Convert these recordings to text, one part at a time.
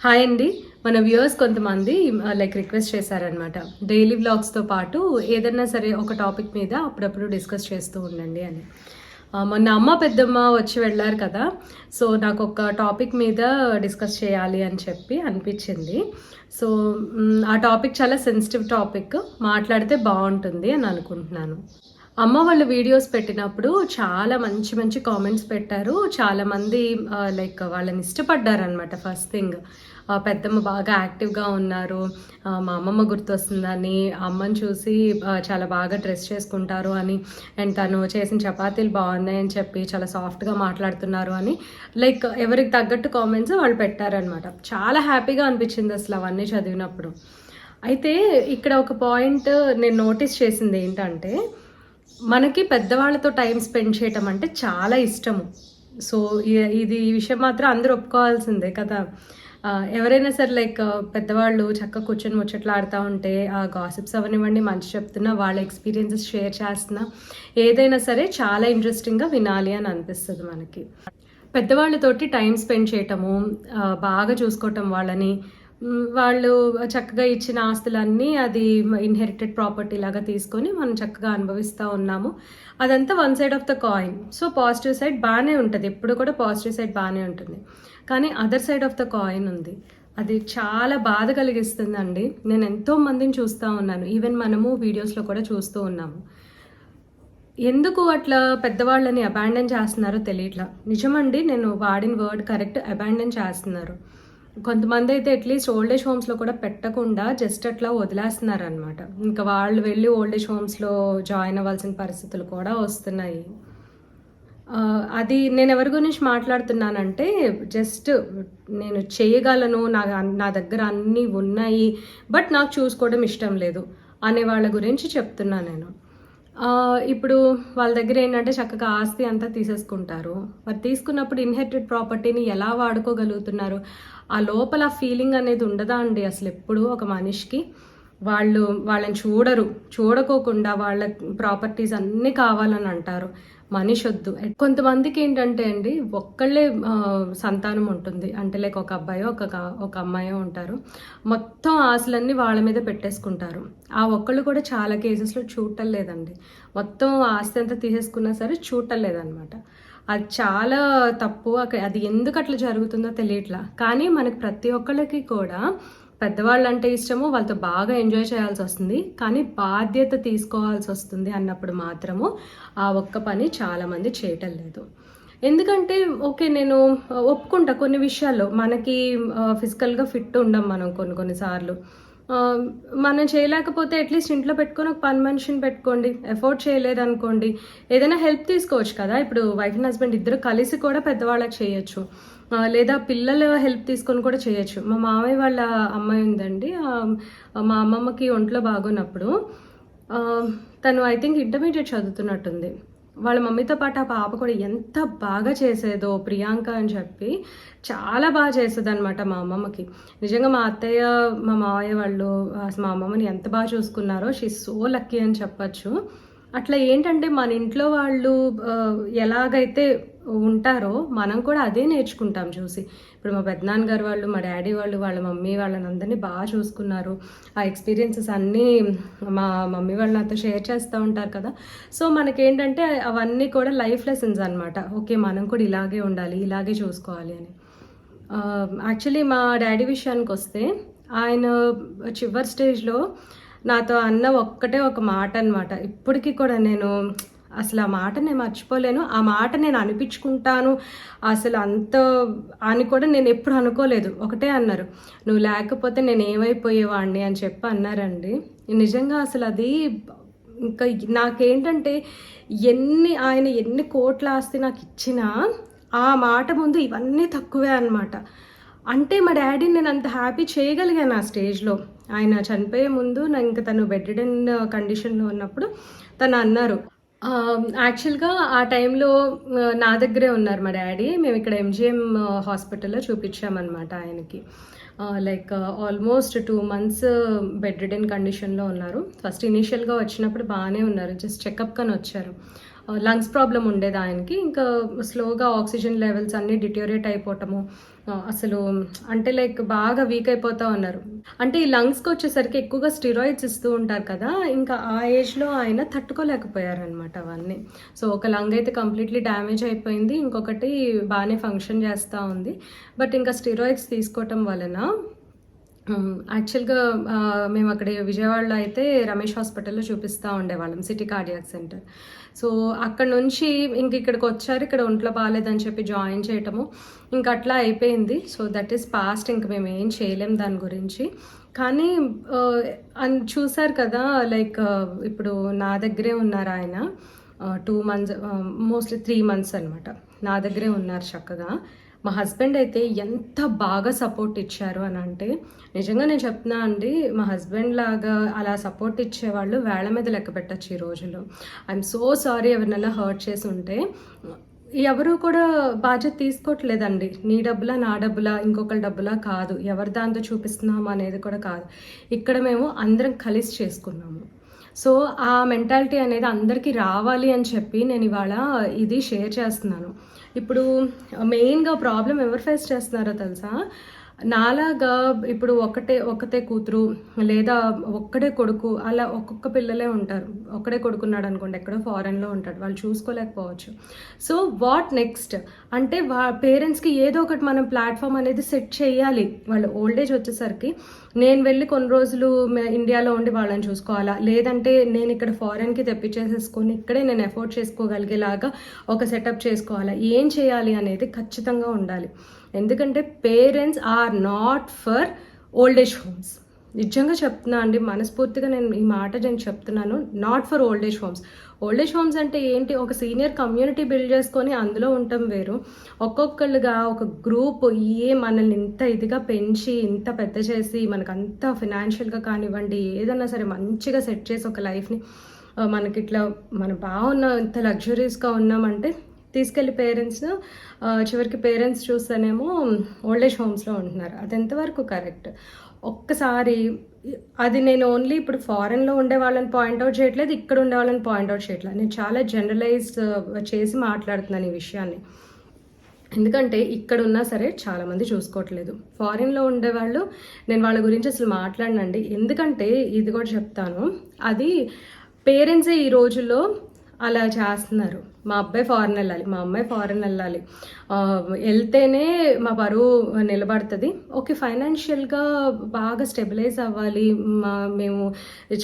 Hi అండి. మన viewers కొంతమంది లైక్ రిక్వెస్ట్ చేశారనమాట డైలీ వ్లాగ్స్తో పాటు ఏదైనా సరే ఒక టాపిక్ మీద అప్పుడప్పుడు డిస్కస్ చేస్తూ ఉండండి అని. Uh, మొన్న అమ్మ పెద్దమ్మ వచ్చి వెళ్ళారు కదా. సో నాకు ఒక టాపిక్ మీద డిస్కస్ చేయాలి అని చెప్పి అనిపించింది. సో mm, ఆ టాపిక్ చాలా సెన్సిటివ్ టాపిక్ మాట్లాడితే బాగుంటుంది అని అనుకుంటున్నాను. అమ్మ వాళ్ళు వీడియోస్ పెట్టినప్పుడు చాలా మంచి మంచి కామెంట్స్ పెట్టారు. చాలామంది లైక్ uh, వాళ్ళని ఇష్టపడ్డారనమాట ఫస్ట్ థింగ్ పెద్దమ్మ బాగా యాక్టివ్గా ఉన్నారు. మా అమ్మమ్మ గుర్తొస్తుందని అమ్మని చూసి చాలా బాగా డ్రెస్ చేసుకుంటారు అని అండ్ తను చేసిన చపాతీలు బాగున్నాయని చెప్పి చాలా సాఫ్ట్గా మాట్లాడుతున్నారు అని లైక్ ఎవరికి తగ్గట్టు కామెంట్స్ వాళ్ళు పెట్టారనమాట చాలా హ్యాపీగా అనిపించింది అసలు అవన్నీ చదివినప్పుడు. అయితే ఇక్కడ ఒక పాయింట్ నేను నోటీస్ చేసింది ఏంటంటే మనకి పెద్దవాళ్ళతో టైం స్పెండ్ చేయటం అంటే చాలా ఇష్టము. సో ఇది ఈ విషయం మాత్రం అందరూ ఒప్పుకోవాల్సిందే కదా. ఎవరైనా సరే లైక్ పెద్దవాళ్ళు చక్కగా కూర్చొని ముచ్చట్లాడుతూ ఉంటే ఆ గాసిప్స్ అవనివ్వండి మంచి చెప్తున్నా వాళ్ళ ఎక్స్పీరియన్సెస్ షేర్ చేస్తున్నా ఏదైనా సరే చాలా ఇంట్రెస్టింగ్గా వినాలి అని అనిపిస్తుంది మనకి. పెద్దవాళ్ళతోటి టైం స్పెండ్ చేయటము బాగా చూసుకోవటం వాళ్ళని వాళ్ళు చక్కగా ఇచ్చిన ఆస్తులన్నీ అది ఇన్హెరిటెడ్ ప్రాపర్టీ లాగా తీసుకొని మనం చక్కగా అనుభవిస్తూ ఉన్నాము. అదంతా one side of the coin so positive side బాగానే ఉంటుంది. ఎప్పుడు కూడా పాజిటివ్ సైడ్ బాగానే ఉంటుంది. కానీ other side of the coin ఉంది. అది చాలా బాధ కలిగిస్తుందండి. నేను ఎంతో మందిని చూస్తూ ఉన్నాను. ఈవెన్ మనము వీడియోస్లో కూడా చూస్తూ ఉన్నాము. ఎందుకు అట్లా పెద్దవాళ్ళని అబాండన్ చేస్తున్నారో తెలియట్లా. నిజమండి నేను వాడిన వర్డ్ కరెక్ట్ అబాండన్ చేస్తున్నారు. కొంతమంది అయితే అట్లీస్ట్ ఓల్డ్ ఏజ్ హోమ్స్లో కూడా పెట్టకుండా జస్ట్ అట్లా వదిలేస్తున్నారు అనమాట ఇంకా వాళ్ళు వెళ్ళి ఓల్డ్ ఏజ్ హోమ్స్లో జాయిన్ అవ్వాల్సిన పరిస్థితులు కూడా వస్తున్నాయి. అది నేను ఎవరి గురించి మాట్లాడుతున్నానంటే జస్ట్ నేను చేయగలను నా నా దగ్గర అన్నీ ఉన్నాయి బట్ నాకు చూసుకోవడం ఇష్టం లేదు అనే వాళ్ళ గురించి చెప్తున్నా నేను. ఇప్పుడు వాళ్ళ దగ్గర ఏంటంటే చక్కగా ఆస్తి అంతా తీసేసుకుంటారు. మరి తీసుకున్నప్పుడు ఇన్హెరిటెడ్ ప్రాపర్టీని ఎలా వాడుకోగలుగుతున్నారు? ఆ లోపల ఫీలింగ్ అనేది ఉండదా అండి అసలు ఎప్పుడు ఒక మనిషికి? వాళ్ళు వాళ్ళని చూడరు చూడకోకుండా వాళ్ళ ప్రాపర్టీస్ అన్నీ కావాలని అంటారు. మనిషి వద్దు కొంతమందికి ఏంటంటే అండి ఒక్కళ్ళే సంతానం ఉంటుంది. అంటే లైక్ ఒక అబ్బాయో ఒక ఒక అమ్మాయో ఉంటారు. మొత్తం ఆశలన్నీ వాళ్ళ మీద పెట్టేసుకుంటారు. ఆ ఒక్కళ్ళు కూడా చాలా కేసెస్లో చూడటం లేదండి మొత్తం ఆస్తి అంతా తీసేసుకున్నా సరే చూడటం లేదనమాట అది చాలా తప్పు. అక్కడ అది ఎందుకు అట్లా జరుగుతుందో తెలియట్లా. కానీ మనకు ప్రతి ఒక్కళ్ళకి కూడా పెద్దవాళ్ళు అంటే ఇష్టము వాళ్ళతో బాగా ఎంజాయ్ చేయాల్సి వస్తుంది. కానీ బాధ్యత తీసుకోవాల్సి వస్తుంది అన్నప్పుడు మాత్రము ఆ ఒక్క పని చాలామంది చేయటం లేదు. ఎందుకంటే ఓకే నేను ఒప్పుకుంటా కొన్ని విషయాల్లో. మనకి ఫిజికల్గా ఫిట్ ఉండం మనం కొన్ని కొన్నిసార్లు మనం చేయలేకపోతే అట్లీస్ట్ ఇంట్లో పెట్టుకొని ఒక పని మనిషిని పెట్టుకోండి. ఎఫోర్డ్ చేయలేదు అనుకోండి ఏదైనా హెల్ప్ తీసుకోవచ్చు కదా. ఇప్పుడు వైఫ్ అండ్ హస్బెండ్ ఇద్దరు కలిసి కూడా పెద్దవాళ్ళకి చేయొచ్చు. లేదా పిల్లల హెల్ప్ తీసుకొని కూడా చేయొచ్చు. మా మామయ్య వాళ్ళ అమ్మాయి ఉందండి. మా అమ్మమ్మకి ఒంట్లో బాగున్నప్పుడు తను ఐ థింక్ ఇంటర్మీడియట్ చదువుతున్నట్టుంది. వాళ్ళ మమ్మీతో పాటు ఆ పాప కూడా ఎంత బాగా చేసేదో ప్రియాంక అని చెప్పి చాలా బాగా చేసేది అనమాట మా అమ్మమ్మకి. నిజంగా మా అత్తయ్య మా మావయ్య వాళ్ళు మా అమ్మమ్మని ఎంత బాగా చూసుకున్నారో షీ సో లక్కీ అని చెప్పచ్చు. అట్లా ఏంటంటే మన ఇంట్లో వాళ్ళు ఎలాగైతే ఉంటారో మనం కూడా అదే నేర్చుకుంటాం చూసి. ఇప్పుడు మా పెద్దనాన్న గారు వాళ్ళు మా డాడీ వాళ్ళు వాళ్ళ మమ్మీ వాళ్ళని అందరినీ బాగా చూసుకున్నారు. ఆ ఎక్స్పీరియన్సెస్ అన్నీ మా మమ్మీ వాళ్ళు నాతో షేర్ చేస్తూ ఉంటారు కదా. సో మనకేంటంటే అవన్నీ కూడా లైఫ్ లెసన్స్ అనమాట ఓకే మనం కూడా ఇలాగే ఉండాలి ఇలాగే చూసుకోవాలి అని. యాక్చువల్లీ మా డాడీ విషయానికి వస్తే ఆయన చివరి స్టేజ్లో నాతో అన్న ఒక్కటే ఒక మాట అనమాట ఇప్పటికీ కూడా నేను అసలు ఆ మాట నేను మర్చిపోలేను. ఆ మాట నేను అనిపించుకుంటాను. అసలు అంత అని కూడా నేను ఎప్పుడు అనుకోలేదు. ఒకటే అన్నారు. నువ్వు లేకపోతే నేను ఏమైపోయేవాడిని అని చెప్పి అన్నారండి. నిజంగా అసలు అది ఇంకా నాకేంటంటే ఎన్ని ఆయన ఎన్ని కోట్ల ఆస్తి నాకు ఇచ్చినా ఆ మాట ముందు ఇవన్నీ తక్కువే అన్నమాట. అంటే మా డాడీని నేను అంత హ్యాపీ చేయగలిగాను ఆ స్టేజ్లో. ఆయన చనిపోయే ముందు నా ఇంకా తను బెడ్రిడెన్ కండిషన్లో ఉన్నప్పుడు తను అన్నారు. Um, యాక్చువల్గా ఆ టైంలో uh, నా దగ్గరే ఉన్నారు మా డాడీ. మేము ఇక్కడ ఎంజిఎం హాస్పిటల్లో uh, చూపించామన్నమాట ఆయనకి. Like almost two months bedridden కండిషన్లో ఉన్నారు. ఫస్ట్ ఇనీషియల్గా వచ్చినప్పుడు బాగానే ఉన్నారు. జస్ట్ చెకప్ కానీ వచ్చారు. లంగ్స్ ప్రాబ్లం ఉండేది ఆయనకి ఇంకా స్లోగా ఆక్సిజన్ లెవెల్స్ అన్నీ డిటోరేట్ అయిపోవటము అసలు అంటే లైక్ బాగా వీక్ అయిపోతా ఉన్నారు. అంటే ఈ లంగ్స్కి వచ్చేసరికి ఎక్కువగా స్టిరాయిడ్స్ ఇస్తూ ఉంటారు కదా ఇంకా ఆ ఏజ్లో ఆయన తట్టుకోలేకపోయారనమాట అవన్నీ. సో ఒక లంగ్ అయితే కంప్లీట్లీ డ్యామేజ్ అయిపోయింది ఇంకొకటి బాగానే ఫంక్షన్ చేస్తూ ఉంది. బట్ ఇంకా స్టిరాయిడ్స్ తీసుకోవటం వలన యాక్చువల్గా మేము అక్కడ విజయవాడలో అయితే రమేష్ హాస్పిటల్లో చూపిస్తూ ఉండేవాళ్ళం సిటీ కార్డియాక్ సెంటర్. సో అక్కడ నుంచి ఇంక ఇక్కడికి వచ్చారు ఇక్కడ ఒంట్లో బాగాలేదని చెప్పి జాయిన్ చేయటము. ఇంకా అట్లా అయిపోయింది. సో దట్ ఈస్ పాస్ట్ ఇంక మేము ఏం చేయలేం దాని గురించి. కానీ చూసారు కదా లైక్ ఇప్పుడు నా దగ్గరే ఉన్నారు ఆయన. Two months mostly three months అనమాట నా దగ్గరే ఉన్నారు చక్కగా. మా హస్బెండ్ అయితే ఎంత బాగా సపోర్ట్ ఇచ్చారు అని అంటే నిజంగా నేను చెప్తున్నా అండి మా హస్బెండ్ లాగా అలా సపోర్ట్ ఇచ్చేవాళ్ళు వేళ మీద లెక్క పెట్టచ్చు ఈ రోజుల్లో. ఐఎమ్ సో సారీ ఎవరినైనా హర్ట్ చేసి ఉంటే ఎవరు కూడా బాధ్యత తీసుకోవట్లేదండి. నీ డబ్బులా నా డబ్బులా ఇంకొకరి డబ్బులా కాదు. ఎవరి దాంతో చూపిస్తున్నాము అనేది కూడా కాదు. ఇక్కడ మేము అందరం కలిసి చేసుకున్నాము. సో ఆ మెంటాలిటీ అనేది అందరికీ రావాలి అని చెప్పి నేను ఇవాళ ఇది షేర్ చేస్తున్నాను. ఇప్పుడు మెయిన్గా ప్రాబ్లం ఎవరు ఫేస్ చేస్తున్నారో తెలుసా? నాలాగా ఇప్పుడు ఒకటే ఒకతే కూతురు లేదా ఒక్కడే కొడుకు అలా ఒక్కొక్క పిల్లలే ఉంటారు. ఒక్కడే కొడుకున్నాడు అనుకోండి ఎక్కడో ఫారెన్లో ఉంటాడు వాళ్ళు చూసుకోలేకపోవచ్చు. సో వాట్ నెక్స్ట్ అంటే వా పేరెంట్స్కి ఏదో ఒకటి మనం ప్లాట్ఫామ్ అనేది సెట్ చేయాలి. వాళ్ళు ఓల్డ్ ఏజ్ వచ్చేసరికి నేను వెళ్ళి కొన్ని రోజులు ఇండియాలో ఉండి వాళ్ళని చూసుకోవాలా? లేదంటే నేను ఇక్కడ ఫారెన్కి తెప్పించేసేసుకొని ఇక్కడే నేను ఎఫోర్డ్ చేసుకోగలిగేలాగా ఒక సెటప్ చేసుకోవాలా? ఏం చేయాలి అనేది ఖచ్చితంగా ఉండాలి. ఎందుకంటే parents are not for old age homes నిజంగా చెప్తున్నా అండి మనస్ఫూర్తిగా నేను ఈ మాట నేను చెప్తున్నాను not for old age homes old age homes అంటే ఏంటి? ఒక సీనియర్ కమ్యూనిటీ బిల్డ్ చేసుకొని అందులో ఉండటం వేరు. ఒక్కొక్కళ్ళుగా ఒక గ్రూప్ ఏ మనల్ని ఇంత ఇదిగా పెంచి ఇంత పెద్ద చేసి మనకు అంత ఫినాన్షియల్గా కానివ్వండి ఏదన్నా సరే మంచిగా సెట్ చేసి ఒక లైఫ్ని మనకిట్లా మనకి ఇట్లా మనం బాగున్న ఇంత లగ్జరీస్గా ఉన్నామంటే తీసుకెళ్ళి పేరెంట్స్ చివరికి పేరెంట్స్ చూస్తేనేమో ఓల్డేజ్ హోమ్స్లో ఉంటున్నారు. అది ఎంతవరకు కరెక్ట్ ఒక్కసారి అది నేను ఓన్లీ ఇప్పుడు ఫారెన్లో ఉండే వాళ్ళని పాయింట్అవుట్ చేయట్లేదు ఇక్కడ ఉండే వాళ్ళని పాయింట్అవుట్ చేయట్లేదు. నేను చాలా జనరలైజ్ uh, చేసి మాట్లాడుతున్నాను ఈ విషయాన్ని. ఎందుకంటే ఇక్కడ ఉన్నా సరే చాలామంది చూసుకోవట్లేదు. ఫారిన్లో ఉండేవాళ్ళు నేను వాళ్ళ గురించి అసలు మాట్లాడనండి. ఎందుకంటే ఇది కూడా చెప్తాను. అది పేరెంట్సే ఈ రోజుల్లో అలా చేస్తున్నారు. మా అబ్బాయి ఫారెన్ వెళ్ళాలి. మా అమ్మాయి ఫారెన్ వెళ్ళాలి. వెళ్తేనే మా బరువు నిలబడుతుంది. ఓకే ఫైనాన్షియల్గా బాగా స్టెబిలైజ్ అవ్వాలి. మా మేము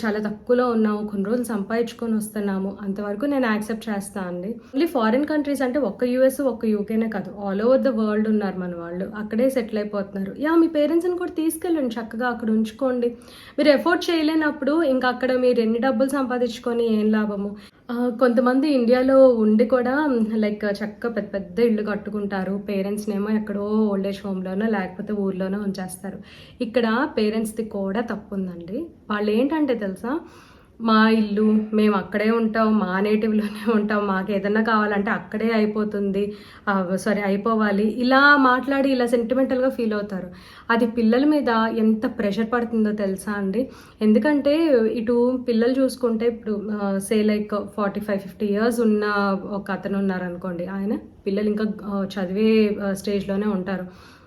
చాలా తక్కువలో ఉన్నాము. కొన్ని రోజులు సంపాదించుకొని వస్తున్నాము. అంతవరకు నేను యాక్సెప్ట్ చేస్తాను అండి. ఓన్లీ ఫారిన్ కంట్రీస్ అంటే ఒక్క యూఎస్ ఒక్క యూకేనే కాదు. ఆల్ ఓవర్ ద వరల్డ్ ఉన్నారు మన వాళ్ళు. అక్కడే సెటిల్ అయిపోతున్నారు. యా మీ పేరెంట్స్ని కూడా తీసుకెళ్ళండి. చక్కగా అక్కడ ఉంచుకోండి. మీరు ఎఫోర్డ్ చేయలేనప్పుడు ఇంకా అక్కడ మీరు ఎన్ని డబ్బులు సంపాదించుకొని ఏం లాభము? కొంతమంది ఇండియాలో ఉండి కూడా లైక్ చక్కగా పెద్ద పెద్ద ఇల్లు కట్టుకుంటారు. పేరెంట్స్నేమో ఎక్కడో ఓల్డ్ ఏజ్ హోమ్లోనో లేకపోతే ఊర్లోనో ఉంచేస్తారు. ఇక్కడ పేరెంట్స్ది కూడా తప్పు ఉందండి వాళ్ళు ఏంటంటే తెలుసా? మా ఇల్లు మేము అక్కడే ఉంటాం మా నేటివ్లోనే ఉంటాం మాకు ఏదన్నా కావాలంటే అక్కడే అయిపోతుంది సారీ అయిపోవాలి. ఇలా మాట్లాడి ఇలా సెంటిమెంటల్గా ఫీల్ అవుతారు. అది పిల్లల మీద ఎంత ప్రెషర్ పడుతుందో తెలుసా అండి? ఎందుకంటే ఇటు పిల్లలు చూసుకుంటే ఇప్పుడు say like forty five fifty years ఉన్న ఒక అతను ఉన్నారనుకోండి ఆయన పిల్లలు ఇంకా చదివే స్టేజ్లోనే ఉంటారు.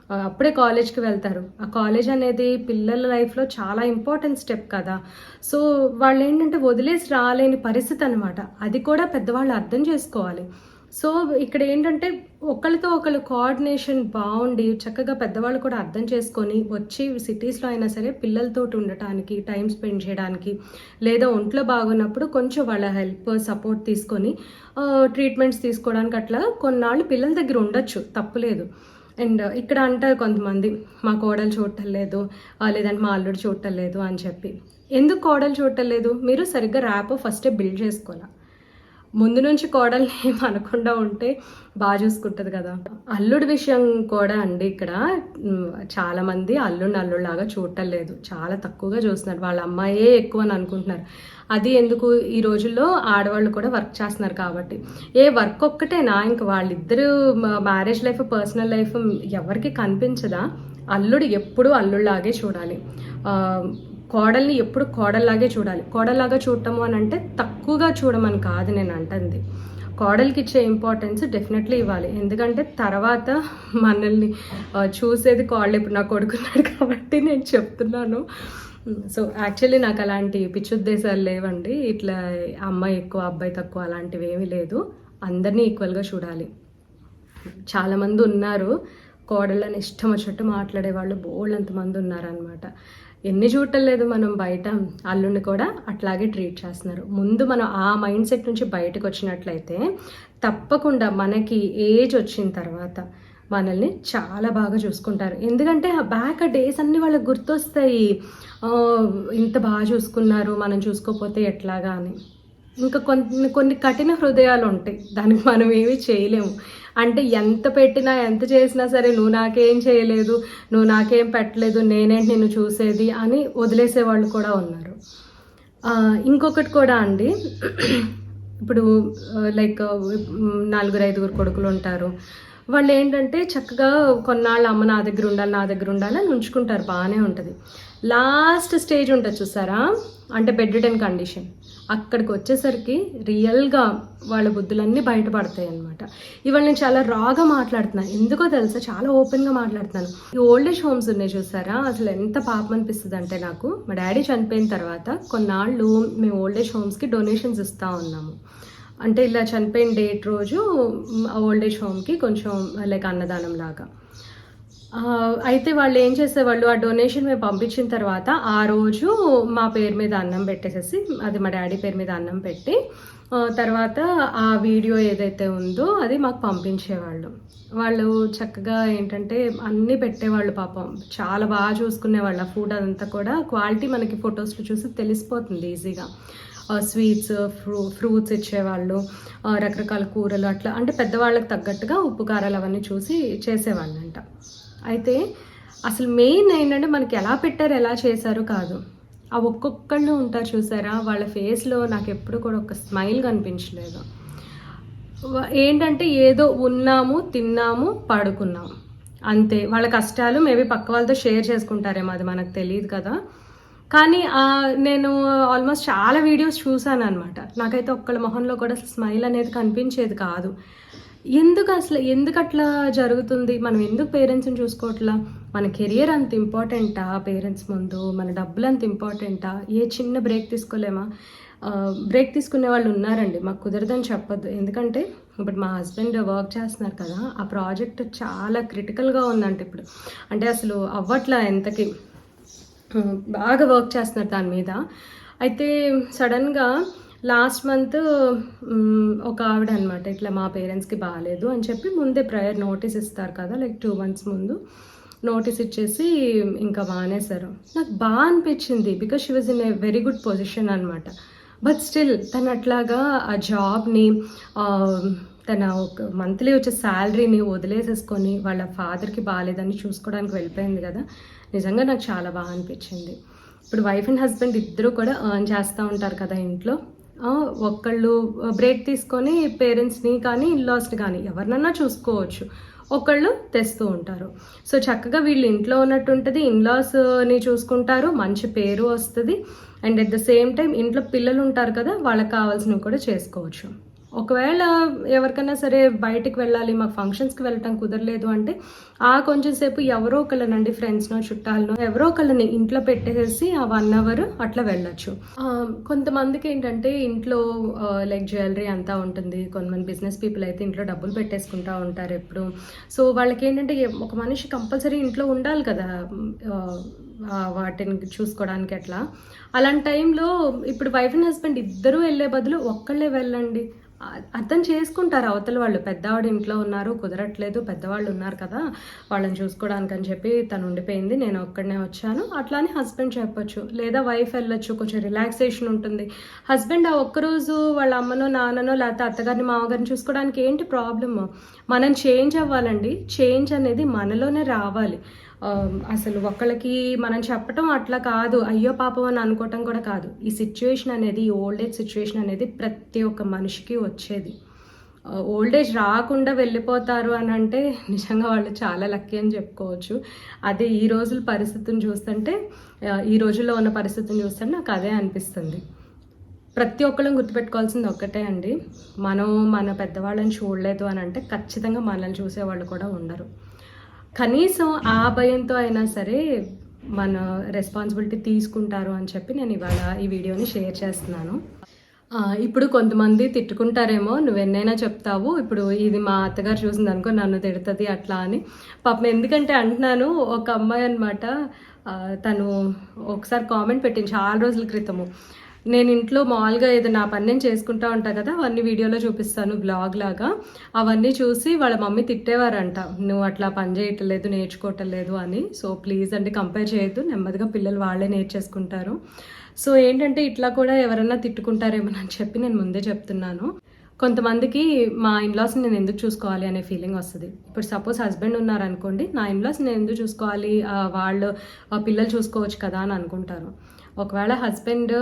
అప్పుడే కాలేజ్కి వెళ్తారు. ఆ కాలేజ్ అనేది పిల్లల లైఫ్లో చాలా ఇంపార్టెంట్ స్టెప్ కదా. సో వాళ్ళు ఏంటంటే వదిలేసి రాలేని పరిస్థితి అనమాట అది కూడా పెద్దవాళ్ళు అర్థం చేసుకోవాలి. సో ఇక్కడ ఏంటంటే ఒకళ్ళతో ఒకళ్ళు కోఆర్డినేషన్ బాగుండి చక్కగా పెద్దవాళ్ళు కూడా అర్థం చేసుకొని వచ్చి సిటీస్లో అయినా సరే పిల్లలతో ఉండటానికి టైం స్పెండ్ చేయడానికి లేదా ఒంట్లో బాగున్నప్పుడు కొంచెం వాళ్ళ హెల్ప్ సపోర్ట్ తీసుకొని ట్రీట్మెంట్స్ తీసుకోవడానికి అట్లా కొన్నాళ్ళు పిల్లల దగ్గర ఉండొచ్చు. తప్పులేదు. అండ్ ఇక్కడ అంటారు కొంతమంది మా కోడలు చూడటం లేదు లేదంటే మా అల్లుడు చూడటం లేదు అని చెప్పి. ఎందుకు కోడలు చూడటం లేదు? మీరు సరిగ్గా ర్యాప్ ఫస్టే బిల్డ్ చేసుకోవాలా? ముందు నుంచి కోడల్ని ఏమనకుండా అనకుండా ఉంటే బాగా చూసుకుంటుంది కదా. అల్లుడి విషయం కూడా అండి ఇక్కడ. చాలామంది అల్లుడిని అల్లుడిలాగా చూడటం లేదు చాలా తక్కువగా చూస్తున్నారు. వాళ్ళ అమ్మాయే ఎక్కువ అని అనుకుంటున్నారు. అది ఎందుకు? ఈ రోజుల్లో ఆడవాళ్ళు కూడా వర్క్ చేస్తున్నారు కాబట్టి. ఏ వర్క్ ఒక్కటేనా? ఇంక వాళ్ళిద్దరూ మ్యారేజ్ లైఫ్ పర్సనల్ లైఫ్ ఎవరికి కనిపించదా? అల్లుడు ఎప్పుడూ అల్లుడిలాగే చూడాలి. కోడల్ని ఎప్పుడు కోడల్లాగే చూడాలి. కోడల్లాగా చూడటము అని అంటే తక్కువగా చూడమని కాదు నేను అంటుంది. కోడలికి ఇచ్చే ఇంపార్టెన్స్ డెఫినెట్లీ ఇవ్వాలి. ఎందుకంటే తర్వాత మనల్ని చూసేది కోడలు ఇప్పుడు నా కొడుకున్నాడు కాబట్టి నేను చెప్తున్నాను. సో యాక్చువల్లీ నాకు అలాంటి పిచ్చుద్దేశాలు లేవండి. ఇట్లా అమ్మాయి ఎక్కువ అబ్బాయి తక్కువ అలాంటివి ఏమీ లేదు. అందరినీ ఈక్వల్గా చూడాలి. చాలామంది ఉన్నారు కోడళ్ళని ఇష్టం వచ్చినట్టు మాట్లాడే వాళ్ళు బోళ్ళంతమంది ఉన్నారనమాట ఎన్ని చూడటం లేదు మనం బయట. అల్లుడిని కూడా అట్లాగే ట్రీట్ చేస్తున్నారు. ముందు మనం ఆ మైండ్ సెట్ నుంచి బయటకు వచ్చినట్లయితే తప్పకుండా మనకి ఏజ్ వచ్చిన తర్వాత మనల్ని చాలా బాగా చూసుకుంటారు. ఎందుకంటే ఆ బ్యాక్ డేస్ అన్నీ వాళ్ళకి గుర్తొస్తాయి. ఇంత బాగా చూసుకున్నారు మనం చూసుకోకపోతే ఎట్లాగా అని. ఇంకా కొన్ని కొన్ని కఠిన హృదయాలు ఉంటాయి. దానికి మనం ఏమీ చేయలేము. అంటే ఎంత పెట్టినా ఎంత చేసినా సరే నువ్వు నాకేం చేయలేదు నువ్వు నాకేం పెట్టలేదు నేనేంటి నిన్ను చూసేది అని వదిలేసే వాళ్ళు కూడా ఉన్నారు. ఇంకొకటి కూడా అండి ఇప్పుడు లైక్ నలుగురు ఐదుగురు కొడుకులు ఉంటారు. వాళ్ళు ఏంటంటే చక్కగా కొన్నాళ్ళు అమ్మ నా దగ్గర ఉండాలి నా దగ్గర ఉండాలి అని ఉంచుకుంటారు బాగానే ఉంటుంది. లాస్ట్ స్టేజ్ ఉంటుంది చూసారా? అంటే బెడ్ అండ్ కండిషన్. అక్కడికి వచ్చేసరికి రియల్గా వాళ్ళ బుద్ధులన్నీ బయటపడతాయి అనమాట ఇవాళ నేను చాలా రాగా మాట్లాడుతున్నాను. ఎందుకో తెలుసా? చాలా ఓపెన్గా మాట్లాడుతున్నాను. ఈ ఓల్డ్ ఏజ్ హోమ్స్ ఉన్నాయి చూసారా? అసలు ఎంత పాపం అనిపిస్తుంది అంటే నాకు. మా డాడీ చనిపోయిన తర్వాత కొన్నాళ్ళు మేము ఓల్డ్ ఏజ్ హోమ్స్కి డొనేషన్స్ ఇస్తూ ఉన్నాము. అంటే ఇలా చనిపోయిన డేట్ రోజు ఓల్డ్ ఏజ్ హోమ్కి కొంచెం లైక్ అన్నదానం లాగా. అయితే వాళ్ళు ఏం చేసేవాళ్ళు? ఆ డొనేషన్ మేము పంపించిన తర్వాత ఆ రోజు మా పేరు మీద అన్నం పెట్టేసేసి అది మా డాడీ పేరు మీద అన్నం పెట్టి తర్వాత ఆ వీడియో ఏదైతే ఉందో అది మాకు పంపించేవాళ్ళు. వాళ్ళు చక్కగా ఏంటంటే అన్నీ పెట్టేవాళ్ళు పాపం. చాలా బాగా చూసుకునేవాళ్ళు. ఆ ఫుడ్ అదంతా కూడా క్వాలిటీ మనకి ఫొటోస్లో చూసి తెలిసిపోతుంది ఈజీగా స్వీట్స్ ఫ్రూ ఫ్రూట్స్ ఇచ్చేవాళ్ళు రకరకాల కూరలు అట్లా అంటే పెద్దవాళ్ళకి తగ్గట్టుగా ఉప్పు కారాలు అవన్నీ చూసి చేసేవాళ్ళంట. అయితే అసలు మెయిన్ ఏంటంటే మనకి ఎలా పెట్టారు ఎలా చేశారు కాదు. ఆ ఒక్కొక్కళ్ళు ఉంటారు చూసారా వాళ్ళ ఫేస్లో నాకు ఎప్పుడు కూడా ఒక స్మైల్ కనిపించలేదు. ఏంటంటే ఏదో ఉన్నాము తిన్నాము పడుకున్నాము అంతే. వాళ్ళ కష్టాలు మేబీ పక్క వాళ్ళతో షేర్ చేసుకుంటారేమో అది మనకు తెలియదు కదా. కానీ నేను ఆల్మోస్ట్ చాలా వీడియోస్ చూసాను అనమాట నాకైతే ఒక్కళ్ళ మొహంలో కూడా స్మైల్ అనేది కనిపించేది కాదు. ఎందుకు అసలు ఎందుకు అట్లా జరుగుతుంది? మనం ఎందుకు పేరెంట్స్ని చూసుకోవట్లా? మన కెరియర్ అంత ఇంపార్టెంటా? పేరెంట్స్ ముందు మన డబ్బులు అంత ఇంపార్టెంటా? ఏ చిన్న బ్రేక్ తీసుకోలేమా? బ్రేక్ తీసుకునే వాళ్ళు ఉన్నారండి. మాకు కుదరదని చెప్పొద్దు. ఎందుకంటే ఇప్పుడు మా హస్బెండ్ వర్క్ చేస్తున్నారు కదా ఆ ప్రాజెక్ట్ చాలా క్రిటికల్గా ఉందంట ఇప్పుడు. అంటే అసలు అవ్వట్లా ఎంతకి? బాగా వర్క్ చేస్తున్నారు దాని మీద. అయితే సడన్గా లాస్ట్ మంత్ ఒక ఆవిడ అనమాట ఇట్లా మా పేరెంట్స్కి బాగాలేదు అని చెప్పి ముందే ప్రయర్ నోటీస్ ఇస్తారు కదా లైక్ టూ మంత్స్ ముందు. నోటీస్ ఇచ్చేసి ఇంకా మానేశారు. నాకు బాగా అనిపించింది because she was in a very good position అనమాట బట్ స్టిల్ తను అట్లాగా ఆ జాబ్ని తన ఒక మంత్లీ వచ్చే శాలరీని వదిలేసేసుకొని వాళ్ళ ఫాదర్కి బాగాలేదని చూసుకోవడానికి వెళ్ళిపోయింది కదా. నిజంగా నాకు చాలా బాగా అనిపించింది. ఇప్పుడు వైఫ్ అండ్ హస్బెండ్ ఇద్దరు కూడా ఎర్న్ చేస్తూ ఉంటారు కదా ఇంట్లో. ఒక్కళ్ళు బ్రేక్ తీసుకొని పేరెంట్స్ని కానీ ఇన్లాస్ని కానీ ఎవరినన్నా చూసుకోవచ్చు. ఒకళ్ళు తెస్తూ ఉంటారు. సో చక్కగా వీళ్ళు ఇంట్లో ఉన్నట్టు ఉంటుంది ఇన్లాస్ని చూసుకుంటారు మంచి పేరు వస్తుంది. And at the same time ఇంట్లో పిల్లలు ఉంటారు కదా వాళ్ళకి కావాల్సినవి కూడా చేసుకోవచ్చు. ఒకవేళ ఎవరికైనా సరే బయటికి వెళ్ళాలి మాకు ఫంక్షన్స్కి వెళ్ళటం కుదరలేదు అంటే ఆ కొంచెం సేపు ఎవరో ఒకళ్ళనండి ఫ్రెండ్స్నో చుట్టాలనో ఎవరో ఒకళ్ళని ఇంట్లో పెట్టేసి ఆ వన్ అవర్ అట్లా వెళ్ళొచ్చు. కొంతమందికి ఏంటంటే ఇంట్లో లైక్ జ్యువెలరీ అంతా ఉంటుంది. కొంతమంది బిజినెస్ పీపుల్ అయితే ఇంట్లో డబ్బులు పెట్టేసుకుంటూ ఉంటారు ఎప్పుడు. సో వాళ్ళకి ఏంటంటే ఒక మనిషి కంపల్సరీ ఇంట్లో ఉండాలి కదా వాటిని చూసుకోవడానికి అట్లా. అలాంటి టైంలో ఇప్పుడు వైఫ్ అండ్ హస్బెండ్ ఇద్దరూ వెళ్ళే బదులు ఒక్కళ్ళే వెళ్ళండి. అర్థం చేసుకుంటారు అవతల వాళ్ళు. పెద్దవాడు ఇంట్లో ఉన్నారు కుదరట్లేదు పెద్దవాళ్ళు ఉన్నారు కదా వాళ్ళని చూసుకోవడానికి అని చెప్పి తను ఉండిపోయింది. నేను ఒక్కడనే వచ్చాను. అట్లా అని హస్బెండ్ చెప్పొచ్చు. లేదా వైఫ్ వెళ్ళొచ్చు. కొంచెం రిలాక్సేషన్ ఉంటుంది. హస్బెండ్ ఆ ఒక్కరోజు వాళ్ళ అమ్మనో నాన్ననో లేకపోతే అత్తగారిని మామగారిని చూసుకోవడానికి ఏంటి ప్రాబ్లమ్ మనం చేంజ్ అవ్వాలండి. చేంజ్ అనేది మనలోనే రావాలి. అసలు ఒకళ్ళకి మనం చెప్పటం అట్లా కాదు. అయ్యో పాపం అని అనుకోవటం కూడా కాదు. ఈ సిచ్యువేషన్ అనేది ఈ ఓల్డ్ ఏజ్ సిచ్యువేషన్ అనేది ప్రతి ఒక్క మనిషికి వచ్చేది. ఓల్డ్ ఏజ్ రాకుండా వెళ్ళిపోతారు అని అంటే నిజంగా వాళ్ళు చాలా లక్కీ అని చెప్పుకోవచ్చు. అదే ఈ రోజుల పరిస్థితిని చూస్తుంటే ఈ రోజుల్లో ఉన్న పరిస్థితిని చూస్తుంటే నాకు అదే అనిపిస్తుంది. ప్రతి ఒక్కళ్ళం గుర్తుపెట్టుకోవాల్సింది ఒక్కటే అండి. మనం మన పెద్దవాళ్ళని చూడలేదు అని అంటే ఖచ్చితంగా మనల్ని చూసేవాళ్ళు కూడా ఉండరు. కనీసం ఆ భయంతో అయినా సరే మన రెస్పాన్సిబిలిటీ తీసుకుంటారు అని చెప్పి నేను ఇవాళ ఈ వీడియోని షేర్ చేస్తున్నాను. ఇప్పుడు కొంతమంది తిట్టుకుంటారేమో నువ్వు ఎన్నైనా చెప్తావు ఇప్పుడు ఇది మా అత్తగారు చూసింది అనుకో నన్ను తిడుతుంది అట్లా అని. పాపం ఎందుకంటే అంటున్నాను ఒక అమ్మాయి అనమాట తను ఒకసారి కామెంట్ పెట్టింది చాలా రోజుల క్రితము. నేను ఇంట్లో మామూలుగా ఏదో నా పని నేను చేసుకుంటా ఉంటా కదా అవన్నీ వీడియోలో చూపిస్తాను బ్లాగ్ లాగా. అవన్నీ చూసి వాళ్ళ మమ్మీ తిట్టేవారంట. నువ్వు అట్లా పని చేయట్లేదు నేర్చుకోవట్లేదు అని. సో ప్లీజ్ అండి కంపేర్ చేయొద్దు. నెమ్మదిగా పిల్లలు వాళ్ళే నేర్చేసుకుంటారు. సో ఏంటంటే ఇట్లా కూడా ఎవరన్నా తిట్టుకుంటారేమోనని చెప్పి నేను ముందే చెప్తున్నాను. కొంతమందికి మా ఇన్లాస్ని నేను ఎందుకు చూసుకోవాలి అనే ఫీలింగ్ వస్తుంది. ఇప్పుడు సపోజ్ హస్బెండ్ ఉన్నారనుకోండి నా ఇన్లాస్ నేను ఎందుకు చూసుకోవాలి? వాళ్ళు పిల్లలు చూసుకోవచ్చు కదా అని అనుకుంటారు. ఒకవేళ హస్బెండ్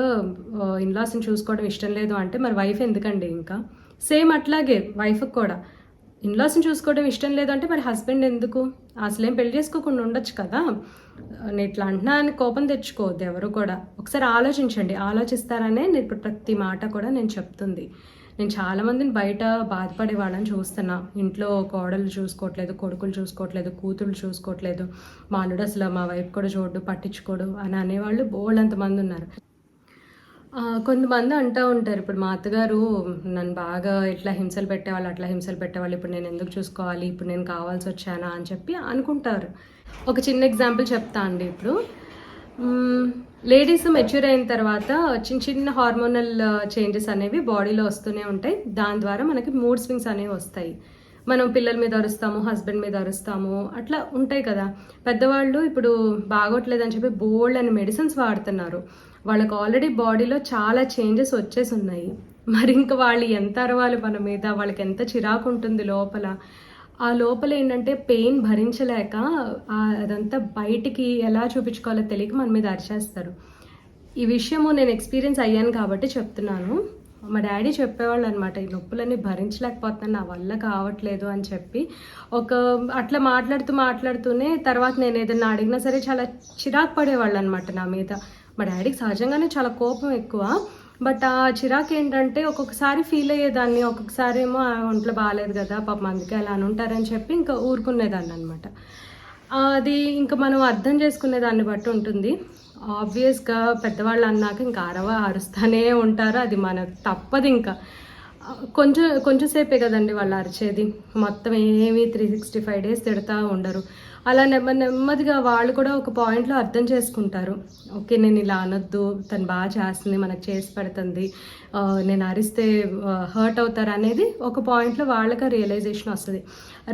ఇన్లాస్ని చూసుకోవడం ఇష్టం లేదు అంటే మరి వైఫ్ ఎందుకండి ఇంకా? సేమ్ అట్లాగే వైఫ్కి కూడా. ఇన్లాస్ని చూసుకోవడం ఇష్టం లేదంటే మరి హస్బెండ్ ఎందుకు? అసలేం పెళ్ళి చేసుకోకుండా ఉండొచ్చు కదా? నేను ఇట్లా అంటున్నా అని కోపం తెచ్చుకోవద్దు ఎవరు కూడా. ఒకసారి ఆలోచించండి. ఆలోచిస్తారనే నేను ఇప్పుడు ప్రతి మాట కూడా నేను చెప్తుంది. నేను చాలా మందిని బయట బాధపడే వాళ్ళని చూస్తున్నా. ఇంట్లో కోడలు చూసుకోవట్లేదు కొడుకులు చూసుకోవట్లేదు కూతుళ్ళు చూసుకోవట్లేదు. మా అల్లుడు అసలు మా వైఫ్ కూడా చూడు పట్టించుకోడు అని అనేవాళ్ళు బోల్డ్ ఉన్నారు. కొంతమంది అంటూ ఉంటారు ఇప్పుడు మా అత్తగారు నన్ను బాగా ఇట్లా హింసలు పెట్టేవాళ్ళు అట్లా హింసలు పెట్టేవాళ్ళు ఇప్పుడు నేను ఎందుకు చూసుకోవాలి ఇప్పుడు నేను కావాల్సి వచ్చానా అని చెప్పి అనుకుంటారు. ఒక చిన్న ఎగ్జాంపుల్ చెప్తా అండి ఇప్పుడు. లేడీస్ మెచ్యూర్ అయిన తర్వాత చిన్న చిన్న హార్మోనల్ చేంజెస్ uh, అనేవి బాడీలో వస్తూనే ఉంటాయి. దాని ద్వారా మనకి మూడ్ స్వింగ్స్ అనేవి వస్తాయి. మనం పిల్లల మీద అరుస్తాము హస్బెండ్ మీద అరుస్తాము అట్లా ఉంటాయి కదా. పెద్దవాళ్ళు ఇప్పుడు బాగోట్లేదని చెప్పి బోల్డ్ అని మెడిసిన్స్ వాడుతున్నారు. వాళ్ళకి ఆల్రెడీ బాడీలో చాలా చేంజెస్ వచ్చేసి ఉన్నాయి. మరి ఇంకా వాళ్ళు ఎంత అరవాలి మన మీద వాళ్ళకి ఎంత చిరాకు ఉంటుంది లోపల ఆ లోపల ఏంటంటే పెయిన్ భరించలేక అదంతా బయటికి ఎలా చూపించుకోవాలో తెలియక మన మీద అరిచేస్తారు. ఈ విషయము నేను ఎక్స్పీరియన్స్ అయ్యాను కాబట్టి చెప్తున్నాను. మా డాడీ చెప్పేవాళ్ళు అనమాట ఈ నొప్పులన్నీ భరించలేకపోతున్నాను నా వల్ల కావట్లేదు అని చెప్పి. ఒక అట్లా మాట్లాడుతూ మాట్లాడుతూనే తర్వాత నేను ఏదైనా అడిగినా సరే చాలా చిరాకు పడేవాళ్ళు అనమాట నా మీద. మా డాడీకి సహజంగానే చాలా కోపం ఎక్కువ. బట్ ఆ చిరాకు ఏంటంటే ఒక్కొక్కసారి ఫీల్ అయ్యేదాన్ని ఒక్కొక్కసారి ఏమో "ఆ, ఒంట్లో బాగాలేదు కదా పాపం అందుకే అలా అని ఉంటారని చెప్పి ఇంకా ఊరుకునేదాన్ని అనమాట అది ఇంకా మనం అర్థం చేసుకునే దాన్ని బట్టి ఉంటుంది. ఆబ్వియస్గా పెద్దవాళ్ళు అన్నాక ఇంకా అరవ అరుస్తూనే ఉంటారు అది మన తప్పదు ఇంకా. కొంచెం కొంచెంసేపే కదండి వాళ్ళు అరిచేది. మొత్తం ఏమి త్రీ సిక్స్టీ ఫైవ్ డేస్ తిడతా ఉండరు. అలా నెమ్మది నెమ్మదిగా వాళ్ళు కూడా ఒక పాయింట్లో అర్థం చేసుకుంటారు. ఓకే నేను ఇలా అనొద్దు. తను బాగా చేస్తుంది. మనకు చేసి పెడుతుంది. నేను అరిస్తే హర్ట్ అవుతారు అనేది ఒక పాయింట్లో వాళ్ళకి రియలైజేషన్ వస్తుంది.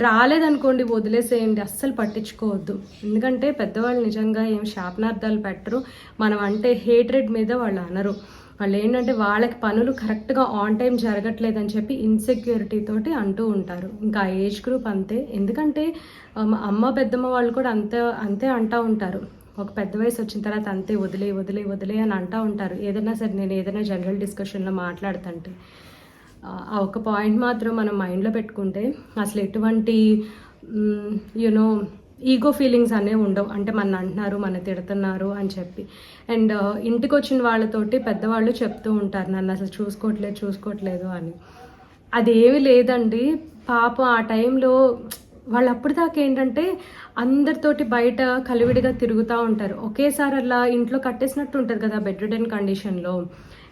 రాలేదనుకోండి వదిలేసేయండి. అస్సలు పట్టించుకోవద్దు. ఎందుకంటే పెద్దవాళ్ళు నిజంగా ఏం శాపనార్థాలు పెట్టరు. మనం అంటే హేట్రెడ్ మీద వాళ్ళు అనరు. వాళ్ళు ఏంటంటే వాళ్ళకి పనులు కరెక్ట్గా ఆన్ టైం జరగట్లేదని చెప్పి ఇన్సెక్యూరిటీ తోటి అంటూ ఉంటారు. ఇంకా ఏజ్ గ్రూప్ అంతే. ఎందుకంటే మా అమ్మ పెద్దమ్మ వాళ్ళు కూడా అంతే అంతే అంటూ ఉంటారు. ఒక పెద్ద వయసు వచ్చిన తర్వాత అంతే వదిలే వదిలే వదిలే అని అంటూ ఉంటారు. ఏదైనా సరే నేను ఏదైనా జనరల్ డిస్కషన్లో మాట్లాడుతుంటే ఆ ఒక పాయింట్ మాత్రం మనం మైండ్లో పెట్టుకుంటే అసలు ఎటువంటి యూనో ఈగో ఫీలింగ్స్ అనేవి ఉండవు. అంటే మన అంటున్నారు మన తిడుతున్నారు అని చెప్పి. అండ్ uh, ఇంటికి వచ్చిన వాళ్ళతోటి పెద్దవాళ్ళు చెప్తూ ఉంటారు నన్ను అసలు చూసుకోవట్లేదు చూసుకోవట్లేదు అని. అదేమి లేదండి. పాపం ఆ టైంలో వాళ్ళు అప్పుడు దాకా ఏంటంటే అందరితోటి బయట కలివిడిగా తిరుగుతూ ఉంటారు. ఒకేసారి అలా ఇంట్లో కట్టేసినట్టు ఉంటుంది కదా బెడ్రిడెన్ కండిషన్లో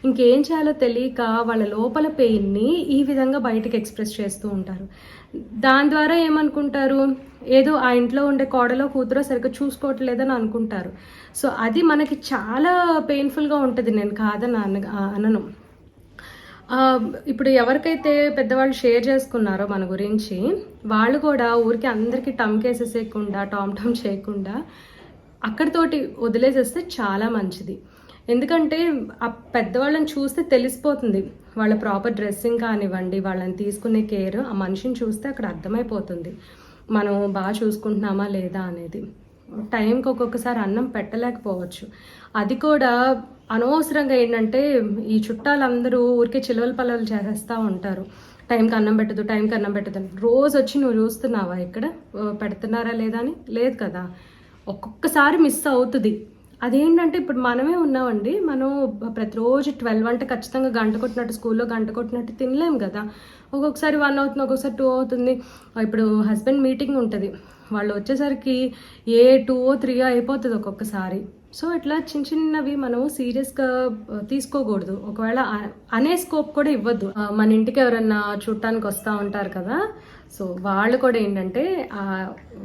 ఇంకేం చేయాలో తెలియక వాళ్ళ లోపల పెయిన్ని ఈ విధంగా బయటకు ఎక్స్ప్రెస్ చేస్తూ ఉంటారు. దాని ద్వారా ఏమనుకుంటారు? ఏదో ఆ ఇంట్లో ఉండే కోడలో కూతురో సరిగ్గా చూసుకోవట్లేదని అనుకుంటారు. సో అది మనకి చాలా పెయిన్ఫుల్గా ఉంటుంది. నేను కాదని అన అనను. ఇప్పుడు ఎవరికైతే పెద్దవాళ్ళు షేర్ చేసుకున్నారో మన గురించి వాళ్ళు కూడా ఊరికి అందరికీ టమ్కేసేసేయకుండా టామ్ టామ్ చేయకుండా అక్కడితోటి వదిలేసేస్తే చాలా మంచిది. ఎందుకంటే ఆ పెద్దవాళ్ళని చూస్తే తెలిసిపోతుంది. వాళ్ళ ప్రాపర్ డ్రెస్సింగ్ కానివ్వండి వాళ్ళని తీసుకునే కేర్ ఆ మనిషిని చూస్తే అక్కడ అర్థమైపోతుంది. మనం బాగా చూసుకుంటున్నామా లేదా అనేది. టైంకి ఒక్కొక్కసారి అన్నం పెట్టలేకపోవచ్చు. అది కూడా అనవసరంగా ఏంటంటే ఈ చుట్టాలందరూ ఊరికే చిలవల పల్లలు చేసేస్తూ ఉంటారు. టైంకి అన్నం పెట్టదు టైంకి అన్నం పెట్టదు అని. రోజు వచ్చి నువ్వు చూస్తున్నావా ఇక్కడ? పెడుతున్నారా లేదా అని? లేదు కదా. ఒక్కొక్కసారి మిస్ అవుతుంది. అదేంటంటే ఇప్పుడు మనమే ఉన్నామండి. మనం ప్రతిరోజు ట్వెల్వ్ అంటే ఖచ్చితంగా గంట కొట్టినట్టు స్కూల్లో గంట కొట్టినట్టు తినలేం కదా. ఒక్కొక్కసారి వన్ అవుతుంది ఒక్కొక్కసారి టూ అవుతుంది. ఇప్పుడు హస్బెండ్ మీటింగ్ ఉంటుంది. వాళ్ళు వచ్చేసరికి ఏ టూ త్రీ అయిపోతుంది ఒక్కొక్కసారి. సో ఇట్లా చిన్న చిన్నవి మనం సీరియస్గా తీసుకోకూడదు. ఒకవేళ అనే స్కోప్ కూడా ఇవ్వద్దు. మన ఇంటికి ఎవరన్నా చూడటానికి వస్తూ ఉంటారు కదా. సో వాళ్ళు కూడా ఏంటంటే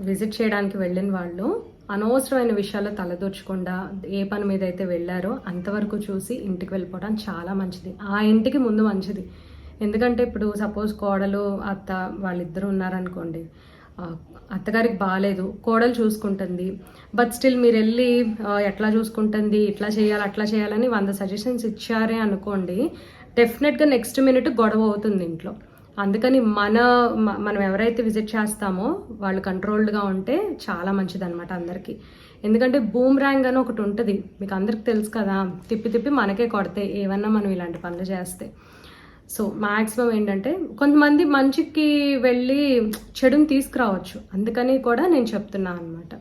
విజిట్ చేయడానికి వెళ్ళిన వాళ్ళు అనవసరమైన విషయాలు తలదూర్చకుండా ఏ పని మీద అయితే వెళ్ళారో అంతవరకు చూసి ఇంటికి వెళ్ళిపోవడం చాలా మంచిది. ఆ ఇంటికి ముందు మంచిది. ఎందుకంటే ఇప్పుడు సపోజ్ కోడలు అత్త వాళ్ళిద్దరూ ఉన్నారనుకోండి అత్తగారికి బాగాలేదు కోడలు చూసుకుంటుంది బట్ స్టిల్ మీరు వెళ్ళి ఎట్లా చూసుకుంటుంది ఇట్లా చేయాలి అట్లా చేయాలని వంద సజెషన్స్ ఇచ్చారే అనుకోండి డెఫినెట్గా నెక్స్ట్ మినిట్ గొడవ అవుతుంది ఇంట్లో. అందుకని మన మనం ఎవరైతే విజిట్ చేస్తామో వాళ్ళు కంట్రోల్డ్గా ఉంటే చాలా మంచిది అనమాట అందరికీ. ఎందుకంటే బూమ్ ర్యాంగ్ అని ఒకటి ఉంటుంది. మీకు అందరికి తెలుసు కదా. తిప్పి తిప్పి మనకే కొడతాయి ఏమన్నా మనం ఇలాంటి పనులు చేస్తే. సో మ్యాక్సిమం ఏంటంటే కొంతమంది మంచికి వెళ్ళి చెడుని తీసుకురావచ్చు. అందుకని కూడా నేను చెప్తున్నాను అనమాట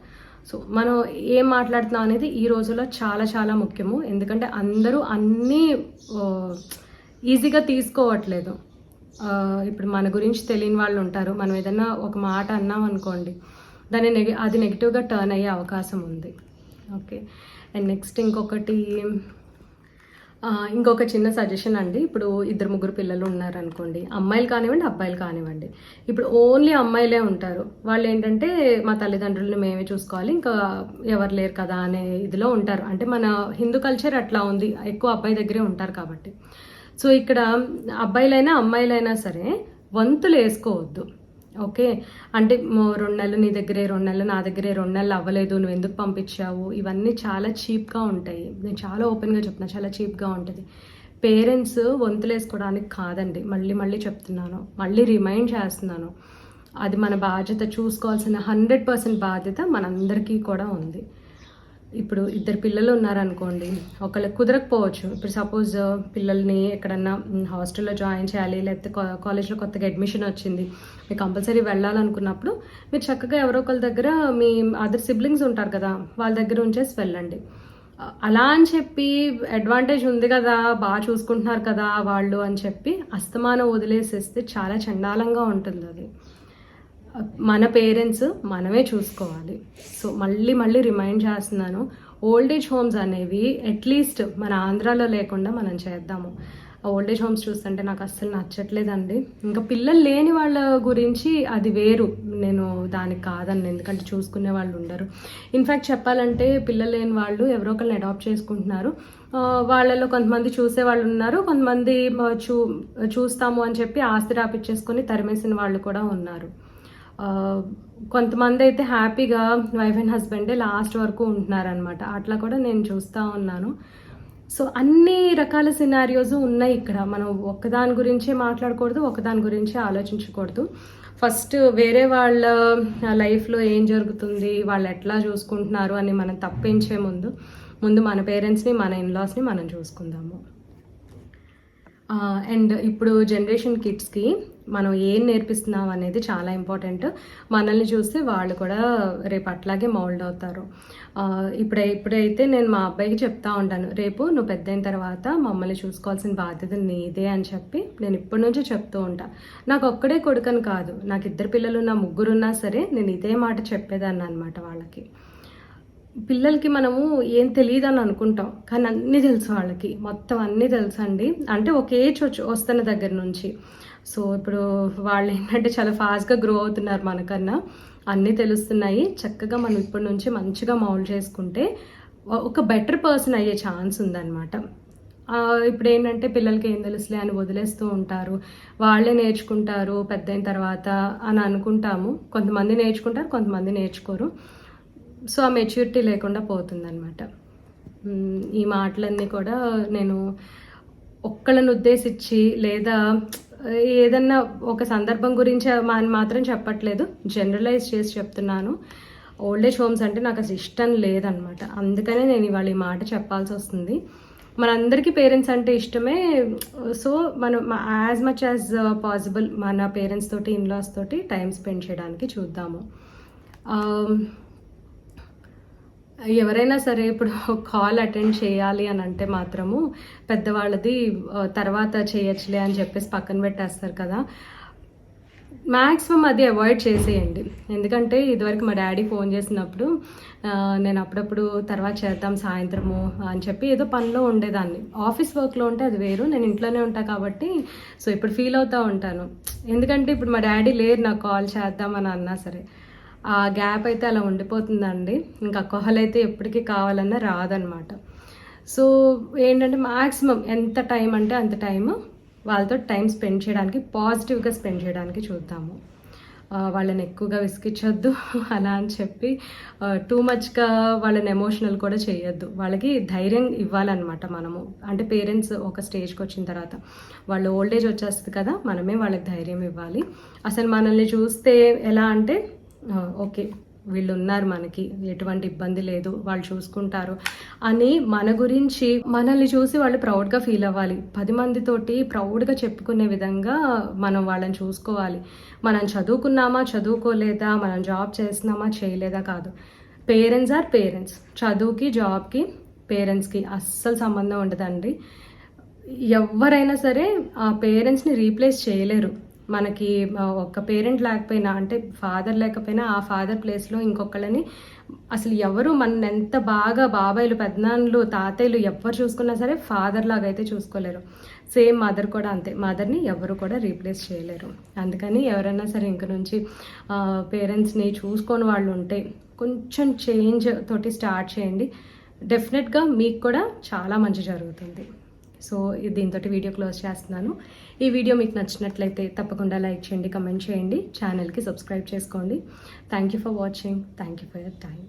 సో మనం ఏం మాట్లాడుతున్నాం అనేది ఈ రోజుల్లో చాలా చాలా ముఖ్యము. ఎందుకంటే అందరూ అన్నీ ఈజీగా తీసుకోవట్లేదు. ఇప్పుడు మన గురించి తెలియని వాళ్ళు ఉంటారు. మనం ఏదైనా ఒక మాట అన్నాం అనుకోండి దాన్ని నెగ అది నెగిటివ్గా టర్న్ అయ్యే అవకాశం ఉంది. ఓకే అండ్ నెక్స్ట్ ఇంకొకటి ఇంకొక చిన్న సజెషన్ అండి. ఇప్పుడు ఇద్దరు ముగ్గురు పిల్లలు ఉన్నారనుకోండి అమ్మాయిలు కానివ్వండి అబ్బాయిలు కానివ్వండి. ఇప్పుడు ఓన్లీ అమ్మాయిలే ఉంటారు. వాళ్ళు ఏంటంటే మా తల్లిదండ్రులను మేమే చూసుకోవాలి ఇంకా ఎవరు లేరు కదా అనే ఇదిలో ఉంటారు. అంటే మన హిందూ కల్చర్ అట్లా ఉంది. ఎక్కువ అబ్బాయి దగ్గరే ఉంటారు కాబట్టి. సో ఇక్కడ అబ్బాయిలైనా అమ్మాయిలైనా సరే వంతులు వేసుకోవద్దు ఓకే? అంటే రెండు నెలలు నీ దగ్గరే రెండు నెలలు నా దగ్గరే రెండు నెలలు అవ్వలేదు నువ్వు ఎందుకు పంపించావు? ఇవన్నీ చాలా చీప్గా ఉంటాయి. నేను చాలా ఓపెన్గా చెప్తున్నా చాలా చీప్గా ఉంటుంది. పేరెంట్స్ వంతులు వేసుకోవడానికి కాదండి. మళ్ళీ మళ్ళీ చెప్తున్నాను. మళ్ళీ రిమైండ్ చేస్తున్నాను. అది మన బాధ్యత చూసుకోవాల్సిన హండ్రెడ్ పర్సెంట్ బాధ్యత మనందరికీ కూడా ఉంది. ఇప్పుడు ఇద్దరు పిల్లలు ఉన్నారనుకోండి ఒకళ్ళకి కుదరకపోవచ్చు. ఇప్పుడు సపోజ్ పిల్లల్ని ఎక్కడన్నా హాస్టల్లో జాయిన్ చేయాలి లేకపోతే కాలేజ్లో కొత్తగా అడ్మిషన్ వచ్చింది మీరు కంపల్సరీ వెళ్ళాలనుకున్నప్పుడు మీరు చక్కగా ఎవరో ఒకరి దగ్గర మీ అదర్ సిబ్లింగ్స్ ఉంటారు కదా వాళ్ళ దగ్గర ఉంచేసి వెళ్ళండి. అలా అని చెప్పి అడ్వాంటేజ్ ఉంది కదా బాగా చూసుకుంటున్నారు కదా వాళ్ళు అని చెప్పి అస్తమానం వదిలేసేస్తే చాలా చండాలంగా ఉంటుంది అది. మన పేరెంట్స్ మనమే చూసుకోవాలి. సో మళ్ళీ మళ్ళీ రిమైండ్ చేస్తున్నాను. ఓల్డ్ ఏజ్ హోమ్స్ అనేవి అట్లీస్ట్ మన ఆంధ్రాలో లేకుండా మనం చేద్దాము. ఓల్డేజ్ ఓల్డ్ ఏజ్ హోమ్స్ చూస్తుంటే నాకు అస్సలు నచ్చట్లేదండి. ఇంకా పిల్లలు లేని వాళ్ళ గురించి అది వేరు. నేను దానికి కాదని ఎందుకంటే చూసుకునే వాళ్ళు ఉండరు. ఇన్ఫ్యాక్ట్ చెప్పాలంటే పిల్లలు లేని వాళ్ళు ఎవరో ఒకరిని అడాప్ట్ చేసుకుంటున్నారు. వాళ్ళలో కొంతమంది చూసే వాళ్ళు ఉన్నారు. కొంతమంది చూ చూస్తాము అని చెప్పి ఆస్తి రాపిచ్చేసుకొని తరిమేసిన వాళ్ళు కూడా ఉన్నారు. కొంతమంది అయితే హ్యాపీగా వైఫ్ అండ్ హస్బెండే లాస్ట్ వరకు ఉంటున్నారనమాట అట్లా కూడా నేను చూస్తూ ఉన్నాను. సో అన్ని రకాల సినారియోస్ ఉన్నాయి ఇక్కడ. మనం ఒకదాని గురించే మాట్లాడకూడదు ఒకదాని గురించే ఆలోచించకూడదు. ఫస్ట్ వేరే వాళ్ళ లైఫ్లో ఏం జరుగుతుంది వాళ్ళు ఎట్లా చూసుకుంటున్నారు అని మనం తప్పించే ముందు ముందు మన పేరెంట్స్ని మన ఇన్లాస్ని మనం చూసుకుందాము. అండ్ ఇప్పుడు జనరేషన్ కిడ్స్కి మనం ఏం నేర్పిస్తున్నాం అనేది చాలా ఇంపార్టెంట్. మనల్ని చూస్తే వాళ్ళు కూడా రేపు అట్లాగే మౌల్డ్ అవుతారు. ఇప్పుడే ఇప్పుడైతే నేను మా అబ్బాయికి చెప్తా ఉంటాను. రేపు నువ్వు పెద్ద అయిన తర్వాత మమ్మల్ని చూసుకోవాల్సిన బాధ్యత నీదే అని చెప్పి నేను ఇప్పటి నుంచి చెప్తూ ఉంటా. నాకు ఒక్కడే కొడుకని కాదు. నాకు ఇద్దరు పిల్లలు నా ముగ్గురున్నా సరే నేను ఇదే మాట చెప్పేదాన్ని అనమాట వాళ్ళకి. పిల్లలకి మనము ఏం తెలియదు అని అనుకుంటాం. కానీ అన్నీ తెలుసు వాళ్ళకి. మొత్తం అన్నీ తెలుసండి. అంటే ఒక ఏజ్ వచ్చి వస్తున్న దగ్గర నుంచి. సో ఇప్పుడు వాళ్ళు ఏంటంటే చాలా ఫాస్ట్గా గ్రో అవుతున్నారు మనకన్నా. అన్నీ తెలుస్తున్నాయి. చక్కగా మనం ఇప్పటి నుంచి మంచిగా మౌల్డ్ చేసుకుంటే ఒక బెటర్ పర్సన్ అయ్యే ఛాన్స్ ఉందన్నమాట. ఇప్పుడు ఏంటంటే పిల్లలకి ఏం తెలుసులే అని వదిలేస్తూ ఉంటారు. వాళ్ళే నేర్చుకుంటారు పెద్ద అయిన తర్వాత అని అనుకుంటాము. కొంతమంది నేర్చుకుంటారు కొంతమంది నేర్చుకోరు. సో ఆ మెచ్యూరిటీ లేకుండా పోతుందన్నమాట. ఈ మాటలన్నీ కూడా నేను ఒక్కళ్ళని ఉద్దేశించి లేదా ఏదన్నా ఒక సందర్భం గురించి మాత్రం చెప్పట్లేదు. జనరలైజ్ చేసి చెప్తున్నాను. ఓల్డ్ ఏజ్ హోమ్స్ అంటే నాకు అసలు ఇష్టం లేదనమాట అందుకనే నేను ఇవాళ ఈ మాట చెప్పాల్సి వస్తుంది. మనందరికీ పేరెంట్స్ అంటే ఇష్టమే. సో మనం యాజ్ మచ్ యాజ్ పాసిబుల్ మన పేరెంట్స్ తోటి ఇన్లాస్ తోటి టైం స్పెండ్ చేయడానికి చూద్దాము. Um, ఎవరైనా సరే ఇప్పుడు కాల్ అటెండ్ చేయాలి అని అంటే మాత్రము పెద్దవాళ్ళది తర్వాత చేయొచ్చులే అని చెప్పేసి పక్కన పెట్టేస్తారు కదా. మ్యాక్సిమం అది అవాయిడ్ చేసేయండి. ఎందుకంటే ఇదివరకు మా డాడీ ఫోన్ చేసినప్పుడు నేను అప్పుడప్పుడు తర్వాత చేద్దాం సాయంత్రము అని చెప్పి ఏదో పనిలో ఉండేదాన్ని. ఆఫీస్ వర్క్లో ఉంటే అది వేరు నేను ఇంట్లోనే ఉంటా కాబట్టి సో ఇప్పుడు ఫీల్ అవుతూ ఉంటాను. ఎందుకంటే ఇప్పుడు మా డాడీ లేరు నాకు కాల్ చేద్దామని అన్నా సరే. ఆ గ్యాప్ అయితే అలా ఉండిపోతుందండి. ఇంకా కొహల్ అయితే ఎప్పటికీ కావాలన్నా రాదనమాట. సో ఏంటంటే మ్యాక్సిమం ఎంత టైం అంటే అంత టైం వాళ్ళతో టైం స్పెండ్ చేయడానికి పాజిటివ్గా స్పెండ్ చేయడానికి చూద్దాము. వాళ్ళని ఎక్కువగా విసిగించొద్దు అలా అని చెప్పి టూ మచ్గా వాళ్ళని ఎమోషనల్ కూడా చేయొద్దు. వాళ్ళకి ధైర్యం ఇవ్వాలన్నమాట మనము. అంటే పేరెంట్స్ ఒక స్టేజ్కి వచ్చిన తర్వాత. వాళ్ళు ఓల్డ్ ఏజ్ వచ్చేస్తుంది కదా మనమే వాళ్ళకి ధైర్యం ఇవ్వాలి. అసలు మనల్ని చూస్తే ఎలా అంటే ఓకే వీళ్ళు ఉన్నారు మనకి ఎటువంటి ఇబ్బంది లేదు వాళ్ళు చూసుకుంటారు అని మన గురించి మనల్ని చూసి వాళ్ళు ప్రౌడ్గా ఫీల్ అవ్వాలి. పది మందితోటి ప్రౌడ్గా చెప్పుకునే విధంగా మనం వాళ్ళని చూసుకోవాలి. మనం చదువుకున్నామా చదువుకోలేదా మనం జాబ్ చేస్తున్నామా చేయలేదా కాదు. పేరెంట్స్ ఆర్ పేరెంట్స్ చదువుకి జాబ్కి పేరెంట్స్కి అస్సలు సంబంధం ఉండదండి. ఎవరైనా సరే ఆ పేరెంట్స్ని రీప్లేస్ చేయలేరు. మనకి ఒక ఒక్క పేరెంట్ లేకపోయినా అంటే ఫాదర్ లేకపోయినా ఆ ఫాదర్ ప్లేస్లో ఇంకొకళ్ళని అసలు ఎవరు మన ఎంత బాగా బాబాయిలు పెద్దనాన్నలు తాతయ్యలు ఎవరు చూసుకున్నా సరే ఫాదర్ లాగా అయితే చూసుకోలేరు. సేమ్ మదర్ కూడా అంతే. మదర్ని ఎవరు కూడా రీప్లేస్ చేయలేరు. అందుకని ఎవరైనా సరే ఇంక నుంచి పేరెంట్స్ని చూసుకొని వాళ్ళు ఉంటే కొంచెం చేంజ్ తోటి స్టార్ట్ చేయండి. డెఫినెట్గా మీకు కూడా చాలా మంచి జరుగుతుంది. సో దీంతో వీడియో క్లోజ్ చేస్తున్నాను. ఈ వీడియో మీకు నచ్చినట్లయితే తప్పకుండా లైక్ చేయండి కమెంట్ చేయండి ఛానల్కి సబ్స్క్రైబ్ చేసుకోండి. Thank you for watching thank you for your time